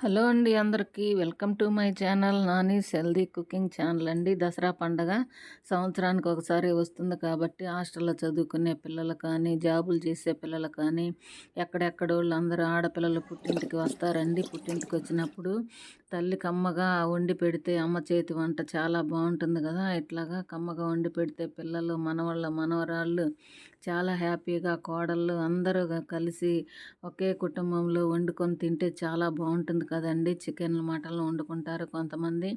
Hello అండి అందరికీ. Welcome to my channel Nani healthy cooking channel అండి. దసరా పండగ సంవత్సరానికి ఒకసారి వస్తుంది కాబట్టి హాస్టల్లో చదువుకునే పిల్లలు కానీ జాబులు చేసే పిల్లలు కానీ ఎక్కడెక్కడ వాళ్ళు అందరూ ఆడపిల్లలు పుట్టింటికి వస్తారండి. పుట్టింటికి వచ్చినప్పుడు తల్లి కమ్మగా వండి పెడితే అమ్మ చేతి వంట చాలా బాగుంటుంది కదా. ఇట్లాగా కమ్మగా వండి పెడితే పిల్లలు మనవాళ్ళ మనవరాళ్ళు చాలా హ్యాపీగా కోడళ్ళు అందరూ కలిసి ఒకే కుటుంబంలో వండుకొని తింటే చాలా బాగుంటుంది కదండి. చికెన్లు మటన్లు వండుకుంటారు కొంతమంది.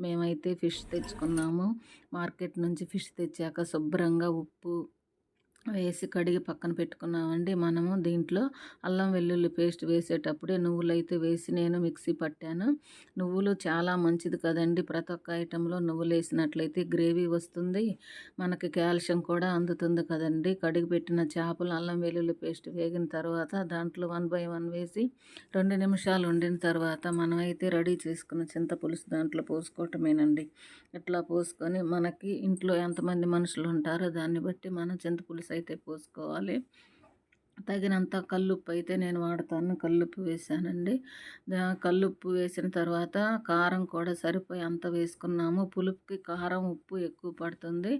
మేమైతే ఫిష్ తెచ్చుకున్నాము. మార్కెట్ నుంచి ఫిష్ తెచ్చాక శుభ్రంగా ఉప్పు వేసి కడిగి పక్కన పెట్టుకున్నామండి మనము దీంట్లో. అల్లం వెల్లుల్లి పేస్ట్ వేసేటప్పుడే నువ్వులు అయితే వేసి నేను మిక్సీ పట్టాను. నువ్వులు చాలా మంచిది కదండి. ప్రతి ఒక్క ఐటెంలో నువ్వులు వేసినట్లయితే గ్రేవీ వస్తుంది. మనకి కాల్షియం కూడా అందుతుంది కదండి. కడిగి పెట్టిన చేపలు అల్లం వెల్లుల్లి పేస్ట్ వేగిన తర్వాత దాంట్లో వన్ బై వన్ వేసి రెండు నిమిషాలు వండిన తర్వాత మనం అయితే రెడీ చేసుకున్న చింతపులుసు దాంట్లో పోసుకోవటమేనండి. ఇట్లా పోసుకొని మనకి ఇంట్లో ఎంతమంది మనుషులు ఉంటారో దాన్ని బట్టి మనం చింతపులుసు అయితే పోసుకోవాలి. తగినంత కల్లుప్పు అయితే నేను వాడతాను. కల్లుప్పు వేసానండి. కల్లుప్పు వేసిన తర్వాత కారం కూడా సరిపోయి అంత వేసుకున్నాము. పులుపుకి కారం ఉప్పు ఎక్కువ పడుతుంది.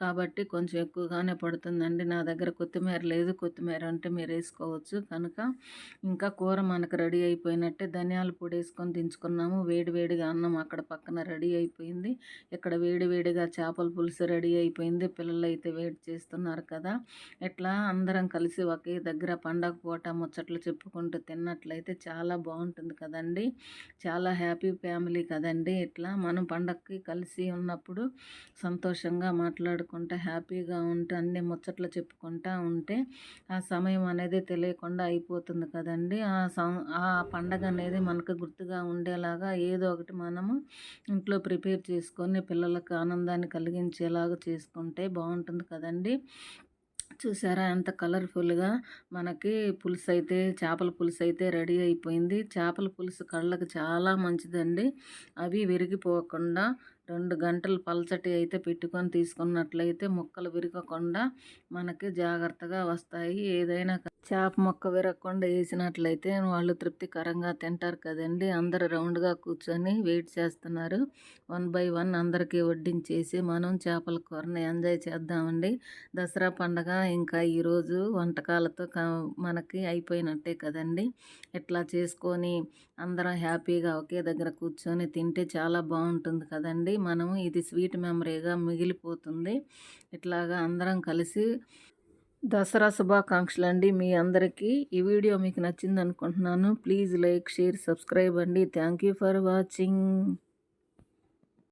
కాబట్టి కొంచెం ఎక్కువగానే పడుతుందండి. నా దగ్గర కొత్తిమీర లేదు. కొత్తిమీర అంటే మీరు వేసుకోవచ్చు కనుక. ఇంకా కూర మనకు రెడీ అయిపోయినట్టే ధనియాల పొడి వేసుకొని దించుకున్నాము. వేడివేడిగా అన్నం అక్కడ పక్కన రెడీ అయిపోయింది. ఇక్కడ వేడివేడిగా చేపల పులుసు రెడీ అయిపోయింది. పిల్లలు అయితే వెయిట్ చేస్తున్నారు కదా. ఇట్లా అందరం కలిసి ఒకే దగ్గర పండగ పూట ముచ్చట్లు చెప్పుకుంటూ తిన్నట్లయితే చాలా బాగుంటుంది కదండి. చాలా హ్యాపీ ఫ్యామిలీ కదండి ఇట్లా. మనం పండగకి కలిసి ఉన్నప్పుడు సంతోషంగా మాట్లాడుకుంటూ హ్యాపీగా ఉంటూ అన్ని ముచ్చట్లు చెప్పుకుంటూ ఉంటే ఆ సమయం అనేది తెలియకుండా అయిపోతుంది కదండి. ఆ సం ఆ పండగ అనేది మనకు గుర్తుగా ఉండేలాగా ఏదో ఒకటి మనము ఇంట్లో ప్రిపేర్ చేసుకొని పిల్లలకు ఆనందాన్ని కలిగించేలాగా చేసుకుంటే బాగుంటుంది కదండి. చూసారా? ఎంత కలర్ఫుల్గా మనకి పులుసు అయితే చేపల పులుసు అయితే రెడీ అయిపోయింది. చేపల పులుసు కళ్ళకు చాలా మంచిదండి. అవి విరిగిపోకుండా రెండు గంటలు పలచటి అయితే పెట్టుకొని తీసుకున్నట్లయితే ముక్కలు విరగకుండా మనకి జాగ్రత్తగా వస్తాయి. ఏదైనా చేప మొక్క విరగకుండా వేసినట్లయితే వాళ్ళు తృప్తికరంగా తింటారు కదండి. అందరు రౌండ్గా కూర్చొని వెయిట్ చేస్తున్నారు. వన్ బై వన్ అందరికీ వడ్డించేసి మనం చేపల కూరని ఎంజాయ్ చేద్దామండి. దసరా పండగ ఇంకా ఈరోజు వంటకాలతో మనకి అయిపోయినట్టే కదండి. ఇట్లా చేసుకొని అందరం హ్యాపీగా ఒకే దగ్గర కూర్చొని తింటే చాలా బాగుంటుంది కదండి. మనము ఇది స్వీట్ మెమరీగా మిగిలిపోతుంది. ఇట్లాగా అందరం కలిసి దసరా శుభాకాంక్షలు అండి మీ అందరికీ ఈ వీడియో మీకు నచ్చింది అనుకుంటున్నాను ప్లీజ్ లైక్ షేర్ సబ్స్క్రైబ్ అండి. Thank you for watching.